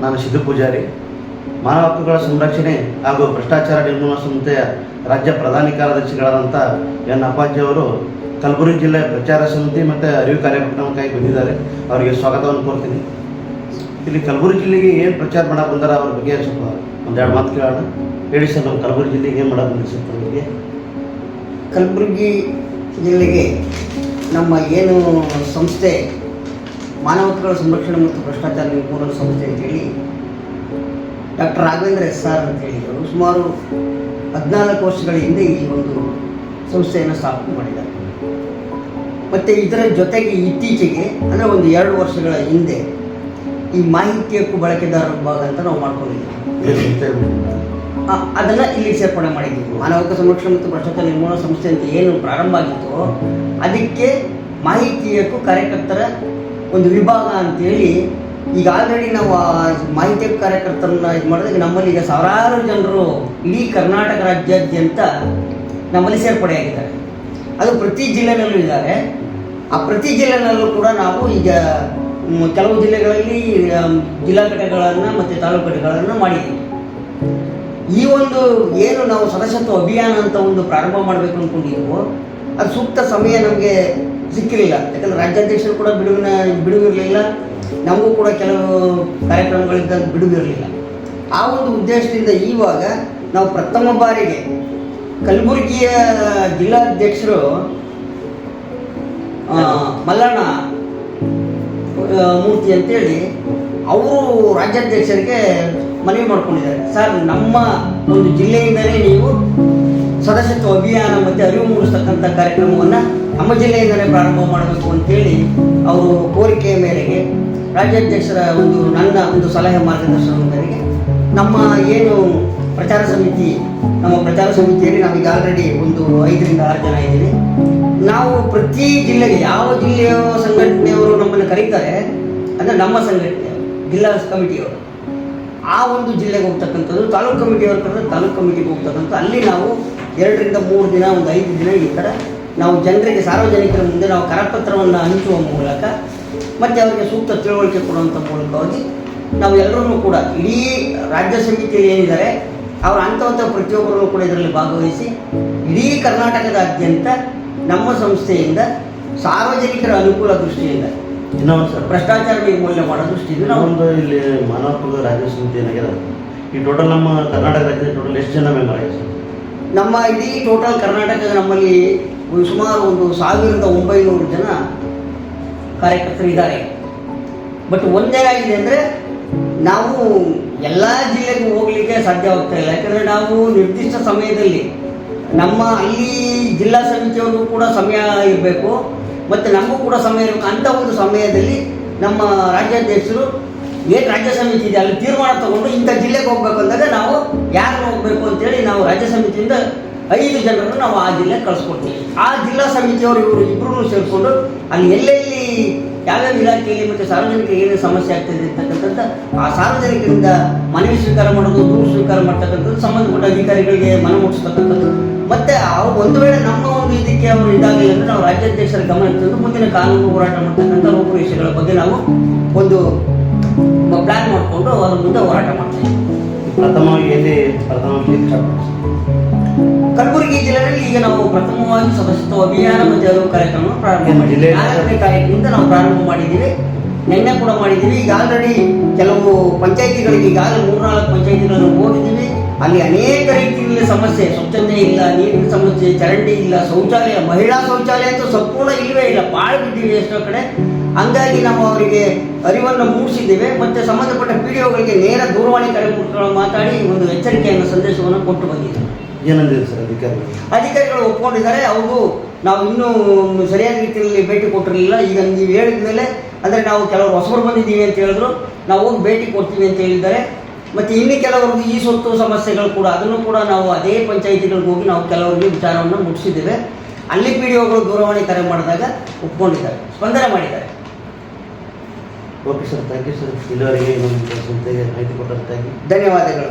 ನಾನು ಸಿದ್ದು ಪೂಜಾರಿ. ಮಾನವ ಹಕ್ಕುಗಳ ಸಂರಕ್ಷಣೆ ಹಾಗೂ ಭ್ರಷ್ಟಾಚಾರ ನಿರ್ಮೂಲನಾ ಸಂಸ್ಥೆಯ ರಾಜ್ಯ ಪ್ರಧಾನ ಕಾರ್ಯದರ್ಶಿಗಳಾದಂಥ ಎನ್ ಅಪ್ಪಾಜಿ ಅವರು ಕಲಬುರಗಿ ಜಿಲ್ಲೆ ಪ್ರಚಾರ ಸಮಿತಿ ಮತ್ತು ಅರಿವು ಕಾರ್ಯಕ್ರಮಕ್ಕಾಗಿ ಬಂದಿದ್ದಾರೆ ಅವರಿಗೆ ಸ್ವಾಗತವನ್ನು ಕೋರ್ತೀನಿ. ಇಲ್ಲಿ ಕಲಬುರಗಿ ಜಿಲ್ಲೆಗೆ ಏನು ಪ್ರಚಾರ ಮಾಡಕ್ಕೆ ಬಂದಾರ ಅವ್ರ ಬಗ್ಗೆ ಸ್ವಲ್ಪ ಒಂದೆರಡು ಮಾತು ಕೇಳೋಣ. ಹೇಳಿ ಸರ್, ನಮ್ಮ ಕಲಬುರಗಿ ಜಿಲ್ಲೆಗೆ ಏನು ಬಂದಿದೆ ಸರ್ ತಮಗೆ ಕಲಬುರಗಿ ಜಿಲ್ಲೆಗೆ ನಮ್ಮ ಏನು ಸಂಸ್ಥೆ ಮಾನವ ಹಕ್ಕುಗಳ ಸಂರಕ್ಷಣೆ ಮತ್ತು ಭ್ರಷ್ಟಾಚಾರ ನಿರ್ಮೂಲನಾ ಸಂಸ್ಥೆ ಅಂತೇಳಿ ಡಾಕ್ಟರ್ ರಾಘವೇಂದ್ರ ಎಸ್ ಆರ್ ಅಂತೇಳಿ ಅವರು ಸುಮಾರು ಹದಿನಾಲ್ಕು ವರ್ಷಗಳ ಹಿಂದೆ ಈ ಒಂದು ಸಂಸ್ಥೆಯನ್ನು ಸ್ಥಾಪನೆ ಮಾಡಿದ್ದಾರೆ. ಮತ್ತು ಇದರ ಜೊತೆಗೆ ಇತ್ತೀಚೆಗೆ ಅಂದರೆ ಒಂದು ಎರಡು ವರ್ಷಗಳ ಹಿಂದೆ ಈ ಮಾಹಿತಿ ಹಕ್ಕು ಬಳಕೆದಾರರ ವಿಭಾಗ ಅಂತ ನಾವು ಮಾಡ್ಕೊಂಡಿದ್ದೀವಿ. ಅದನ್ನು ಅದನ್ನ ಇಲ್ಲಿ ಸೇರ್ಪಡೆ ಮಾಡಿದ್ದೀವಿ. ಮಾನವ ಹಕ್ಕು ಸಂರಕ್ಷಣೆ ಮತ್ತು ಭ್ರಷ್ಟಾಚಾರ ನಿರ್ಮೂಲನಾ ಸಂಸ್ಥೆ ಅಂತ ಏನು ಪ್ರಾರಂಭ ಆಗಿತ್ತು ಅದಕ್ಕೆ ಮಾಹಿತಿ ಹಕ್ಕು ಕಾರ್ಯಕರ್ತರ ಒಂದು ವಿಭಾಗ ಅಂತೇಳಿ ಈಗ ಆಲ್ರೆಡಿ ನಾವು ಮಾಹಿತಿ ಕಾರ್ಯಕರ್ತರನ್ನ ಇದು ಮಾಡಿದಾಗ ನಮ್ಮಲ್ಲಿ ಈಗ ಸಾವಿರಾರು ಜನರು ಇಡೀ ಕರ್ನಾಟಕ ರಾಜ್ಯಾದ್ಯಂತ ನಮ್ಮಲ್ಲಿ ಸೇರ್ಪಡೆಯಾಗಿದ್ದಾರೆ. ಅದು ಪ್ರತಿ ಜಿಲ್ಲೆನಲ್ಲೂ ಇದ್ದಾರೆ ಆ ಪ್ರತಿ ಜಿಲ್ಲೆನಲ್ಲೂ ಕೂಡ ನಾವು ಈಗ ಕೆಲವು ಜಿಲ್ಲೆಗಳಲ್ಲಿ ಜಿಲ್ಲಾ ಘಟಕಗಳನ್ನು ಮತ್ತು ತಾಲೂಕು ಘಟಕಗಳನ್ನು ಮಾಡಿದ್ದೀವಿ. ಈ ಒಂದು ಏನು ನಾವು ಸದಸ್ಯತ್ವ ಅಭಿಯಾನ ಅಂತ ಒಂದು ಪ್ರಾರಂಭ ಮಾಡಬೇಕು ಅಂದ್ಕೊಂಡಿದ್ವು ಅದು ಸೂಕ್ತ ಸಮಯ ನಮಗೆ ಸಿಕ್ಕಿರಲಿಲ್ಲ. ಯಾಕಂದ್ರೆ ರಾಜ್ಯಾಧ್ಯಕ್ಷರು ಕೂಡ ಬಿಡುವಿನ, ಬಿಡುವಿರಲಿಲ್ಲ. ನಮಗೂ ಕೂಡ ಕೆಲವು ಕಾರ್ಯಕ್ರಮಗಳಿಂದ ಬಿಡುವಿರಲಿಲ್ಲ. ಆ ಒಂದು ಉದ್ದೇಶದಿಂದ ಈವಾಗ ನಾವು ಪ್ರಥಮ ಬಾರಿಗೆ ಕಲಬುರಗಿಯ ಜಿಲ್ಲಾಧ್ಯಕ್ಷರು ಮಲ್ಲಣ್ಣ ಮೂರ್ತಿ ಅಂತೇಳಿ ಅವರು ರಾಜ್ಯಾಧ್ಯಕ್ಷರಿಗೆ ಮನವಿ ಮಾಡ್ಕೊಂಡಿದ್ದಾರೆ. ಸರ್, ನಮ್ಮ ಒಂದು ಜಿಲ್ಲೆಯಿಂದಲೇ ನೀವು ಸದಸ್ಯತ್ವ ಅಭಿಯಾನ ಮತ್ತು ಅರಿವು ಮೂಡಿಸ್ತಕ್ಕಂಥ ಕಾರ್ಯಕ್ರಮವನ್ನು ನಮ್ಮ ಜಿಲ್ಲೆಯಿಂದಲೇ ಪ್ರಾರಂಭ ಮಾಡಬೇಕು ಅಂತೇಳಿ ಅವರು ಕೋರಿಕೆಯ ಮೇರೆಗೆ ರಾಜ್ಯಾಧ್ಯಕ್ಷರ ಒಂದು ನನ್ನ ಒಂದು ಸಲಹೆ ಮಾರ್ಗದರ್ಶನದ ಮೇರೆಗೆ ನಮ್ಮ ಏನು ಪ್ರಚಾರ ಸಮಿತಿ, ನಮ್ಮ ಪ್ರಚಾರ ಸಮಿತಿಯಲ್ಲಿ ನಮಗೆ ಆಲ್ರೆಡಿ ಒಂದು ಐದರಿಂದ ಆರು ಜನ ಇದ್ದೀವಿ. ನಾವು ಪ್ರತಿ ಜಿಲ್ಲೆಗೆ ಯಾವ ಜಿಲ್ಲೆಯ ಸಂಘಟನೆಯವರು ನಮ್ಮನ್ನು ಕರೀತಾರೆ, ಅಂದರೆ ನಮ್ಮ ಸಂಘಟನೆ, ಜಿಲ್ಲಾ ಕಮಿಟಿಯವರು. ಆ ಒಂದು ಜಿಲ್ಲೆಗೆ ಹೋಗ್ತಕ್ಕಂಥದ್ದು, ತಾಲೂಕು ಕಮಿಟಿಯವರು ಕರೆದ್ರೆ ತಾಲೂಕು ಕಮಿಟಿಗೆ ಹೋಗ್ತಕ್ಕಂಥ ಅಲ್ಲಿ ನಾವು ಎರಡರಿಂದ ಮೂರು ದಿನ ಒಂದು ಐದು ದಿನ ಈ ಥರ ನಾವು ಜನರಿಗೆ ಸಾರ್ವಜನಿಕರ ಮುಂದೆ ನಾವು ಕರಪತ್ರವನ್ನು ಹಂಚುವ ಮೂಲಕ ಮತ್ತು ಅವರಿಗೆ ಸೂಕ್ತ ತಿಳುವಳಿಕೆ ಕೊಡುವಂಥ ಮೂಲಕವಾಗಿ ನಾವು ಎಲ್ಲರೂ ಕೂಡ ಇಡೀ ರಾಜ್ಯ ಸಮಿತಿಯಲ್ಲಿ ಏನಿದ್ದಾರೆ ಅವರ ಅಂಥವಂಥ ಪ್ರತಿಯೊಬ್ಬರನ್ನು ಕೂಡ ಇದರಲ್ಲಿ ಭಾಗವಹಿಸಿ ಇಡೀ ಕರ್ನಾಟಕದಾದ್ಯಂತ ನಮ್ಮ ಸಂಸ್ಥೆಯಿಂದ ಸಾರ್ವಜನಿಕರ ಅನುಕೂಲ ದೃಷ್ಟಿಯಿಂದ ಇನ್ನೊಂದು ಸರ್ ಭ್ರಷ್ಟಾಚಾರ ನಿರ್ಮೂಲನೆ ಮಾಡೋ ದೃಷ್ಟಿಯಿಂದ ನಾವು ನಾವೊಂದು ಇಲ್ಲಿ ಮಾನವ ರಾಜ್ಯ ಸಮಿತಿ ಏನಾಗಿದೆ? ಈ ಟೋಟಲ್ ನಮ್ಮ ಕರ್ನಾಟಕ ರಾಜ್ಯದಲ್ಲಿ ಟೋಟಲ್ ಎಷ್ಟು ಜನ ಮೆಂಬರ್ ಆಗಿದೆ ಸರ್? ನಮ್ಮ ಇಡೀ ಟೋಟಲ್ ಕರ್ನಾಟಕ ನಮ್ಮಲ್ಲಿ ಸುಮಾರು ಒಂದು ಸಾವಿರದ ಒಂಬೈನೂರು ಜನ ಕಾರ್ಯಕರ್ತರು ಇದ್ದಾರೆ. ಬಟ್ ಒಂದೇನಾಗಿದೆ ಅಂದರೆ ನಾವು ಎಲ್ಲ ಜಿಲ್ಲೆಗೂ ಹೋಗ್ಲಿಕ್ಕೆ ಸಾಧ್ಯವಾಗ್ತಾ ಇಲ್ಲ. ಯಾಕಂದರೆ ನಾವು ನಿರ್ದಿಷ್ಟ ಸಮಯದಲ್ಲಿ ನಮ್ಮ ಅಲ್ಲಿ ಜಿಲ್ಲಾ ಸಮಿತಿಯವ್ರಿಗೂ ಕೂಡ ಸಮಯ ಇರಬೇಕು. ಮತ್ತು ನಮಗೂ ಕೂಡ ಸಮಯ ಇರಬೇಕು. ಅಂಥ ಒಂದು ಸಮಯದಲ್ಲಿ ನಮ್ಮ ರಾಜ್ಯಾಧ್ಯಕ್ಷರು ಏನು ರಾಜ್ಯ ಸಮಿತಿ ಇದೆ ಅಲ್ಲಿ ತೀರ್ಮಾನ ತಗೊಂಡು ಇಂಥ ಜಿಲ್ಲೆಗೆ ಹೋಗ್ಬೇಕು ಅಂದಾಗ ನಾವು ಯಾರು ಹೋಗ್ಬೇಕು ಅಂತೇಳಿ ನಾವು ರಾಜ್ಯ ಸಮಿತಿಯಿಂದ ಐದು ಜನರನ್ನು ನಾವು ಆ ಜಿಲ್ಲೆ ಕಳಿಸ್ಕೊಡ್ತೀವಿ ಆ ಜಿಲ್ಲಾ ಸಮಿತಿಯವರು ಇವರು ಇಬ್ಬರೂ ಸೇರಿಕೊಂಡು ಅಲ್ಲಿ ಎಲ್ಲೆಲ್ಲಿ ಯಾವ್ಯಾವ ಇಲಾಖೆಯಲ್ಲಿ ಮತ್ತು ಸಾರ್ವಜನಿಕರಿಗೆ ಏನೇನು ಸಮಸ್ಯೆ ಆಗ್ತದೆ ಅಂತಕ್ಕಂಥದ್ದು ಆ ಸಾರ್ವಜನಿಕರಿಂದ ಮನವಿ ಸ್ವೀಕಾರ ಮಾಡೋದು, ದೂರು ಸ್ವೀಕಾರ ಮಾಡ್ತಕ್ಕಂಥದ್ದು ಸಂಬಂಧಪಟ್ಟ ಅಧಿಕಾರಿಗಳಿಗೆ ಮನ ಮುಟ್ಟಿಸ್ತಕ್ಕಂಥದ್ದು. ಮತ್ತೆ ಒಂದು ವೇಳೆ ನಮ್ಮ ಒಂದು ಇದಕ್ಕೆ ಅವರು ಇದಾಗಲಿಲ್ಲ ಅಂದರೆ ನಾವು ರಾಜ್ಯಾಧ್ಯಕ್ಷರ ಗಮನ ತಂದು ಮುಂದಿನ ಕಾನೂನು ಹೋರಾಟ ಮಾಡ್ತಕ್ಕಂಥ ರೂಪುರೇಷೆಗಳ ಬಗ್ಗೆ ನಾವು ಒಂದು ಪ್ಲಾನ್ ಮಾಡಿಕೊಂಡು ಅದರ ಮುಂದೆ ಹೋರಾಟ ಮಾಡ್ತೀವಿ. ಪ್ರಥಮವಾಗಿ ಪ್ರಥಮ ಕಲಬುರಗಿ ಜಿಲ್ಲೆಯಲ್ಲಿ ಈಗ ನಾವು ಪ್ರಥಮವಾಗಿ ಸದಸ್ಯತ್ವ ಅಭಿಯಾನ ಮತ್ತು ಅರಿವು ಕಾರ್ಯಕ್ರಮ ಪ್ರಾರಂಭ ಮಾಡಿದ್ದೇವೆ. ಕಾರ್ಯಕ್ರಮದಿಂದ ನಾವು ಪ್ರಾರಂಭ ಮಾಡಿದ್ದೀವಿ. ನಿನ್ನೆ ಕೂಡ ಮಾಡಿದ್ದೀವಿ. ಈಗ ಆಲ್ರೆಡಿ ಕೆಲವು ಪಂಚಾಯಿತಿಗಳಿಗೆ ಈಗಾಗಲೇ ಮೂರ್ನಾಲ್ಕು ಪಂಚಾಯಿತಿಗಳನ್ನು ಹೋಗಿದ್ದೀವಿ. ಅಲ್ಲಿ ಅನೇಕ ರೀತಿಯಲ್ಲಿ ಸಮಸ್ಯೆ ಸ್ವಚ್ಛತೆ ಇಲ್ಲ ನೀರಿನ ಸಮಸ್ಯೆ ಚರಂಡಿ ಇಲ್ಲ ಶೌಚಾಲಯ ಮಹಿಳಾ ಶೌಚಾಲಯ ಅಂತೂ ಸಂಪೂರ್ಣ ಇಲ್ಲವೇ ಇಲ್ಲ. ಭಾಳ ಬಿದ್ದೀವಿ ಎಷ್ಟೋ ಕಡೆ. ಹಂಗಾಗಿ ನಾವು ಅವರಿಗೆ ಅರಿವನ್ನು ಮೂಡಿಸಿದ್ದೇವೆ. ಮತ್ತು ಸಂಬಂಧಪಟ್ಟ ಪಿ ಡಿ ಒಗಳಿಗೆ ನೇರ ದೂರವಾಣಿ ಕರೆ ಮೂಲಕ ಮಾತಾಡಿ ಒಂದು ಎಚ್ಚರಿಕೆಯನ್ನು ಸಂದೇಶವನ್ನು ಕೊಟ್ಟು ಬಂದಿದ್ದೇವೆ. ಏನಂದಿದೆ ಸರ್ ಅಧಿಕಾರಿಗಳು? ಅಧಿಕಾರಿಗಳು ಒಪ್ಕೊಂಡಿದ್ದಾರೆ. ಅವರು ನಾವು ಇನ್ನೂ ಸರಿಯಾದ ರೀತಿಯಲ್ಲಿ ಭೇಟಿ ಕೊಟ್ಟಿರಲಿಲ್ಲ. ಈಗ ನೀವು ಹೇಳಿದ ಮೇಲೆ ಅಂದರೆ ನಾವು ಕೆಲವರು ಹೊಸಬರು ಬಂದಿದ್ದೀವಿ ಅಂತ ಹೇಳಿದ್ರು. ನಾವು ಹೋಗಿ ಭೇಟಿ ಕೊಡ್ತೀವಿ ಅಂತ ಹೇಳಿದ್ದಾರೆ. ಮತ್ತು ಇನ್ನು ಕೆಲವರಿಗೆ ಈ ಸೊತ್ತು ಸಮಸ್ಯೆಗಳು ಕೂಡ ಅದನ್ನು ಕೂಡ ನಾವು ಅದೇ ಪಂಚಾಯಿತಿಗಳಿಗೆ ಹೋಗಿ ನಾವು ಕೆಲವರಿಗೆ ವಿಚಾರವನ್ನು ಮುಟ್ಟಿಸಿದ್ದೇವೆ. ಅಲ್ಲಿ ಪಿ ಡಿ ಒಗಳು ದೂರವಾಣಿ ಕರೆ ಮಾಡಿದಾಗ ಒಪ್ಕೊಂಡಿದ್ದಾರೆ ಸ್ಪಂದನೆ ಮಾಡಿದ್ದಾರೆ. Okay sir thank you sir. ಇಲ್ಲಿವರೆಗೆ ಮಾಹಿತಿ ಸಂಸ್ಥೆಗೆ ಮಾಹಿತಿ ಕೊಟ್ಟಂತಾಗಿ ಧನ್ಯವಾದಗಳು.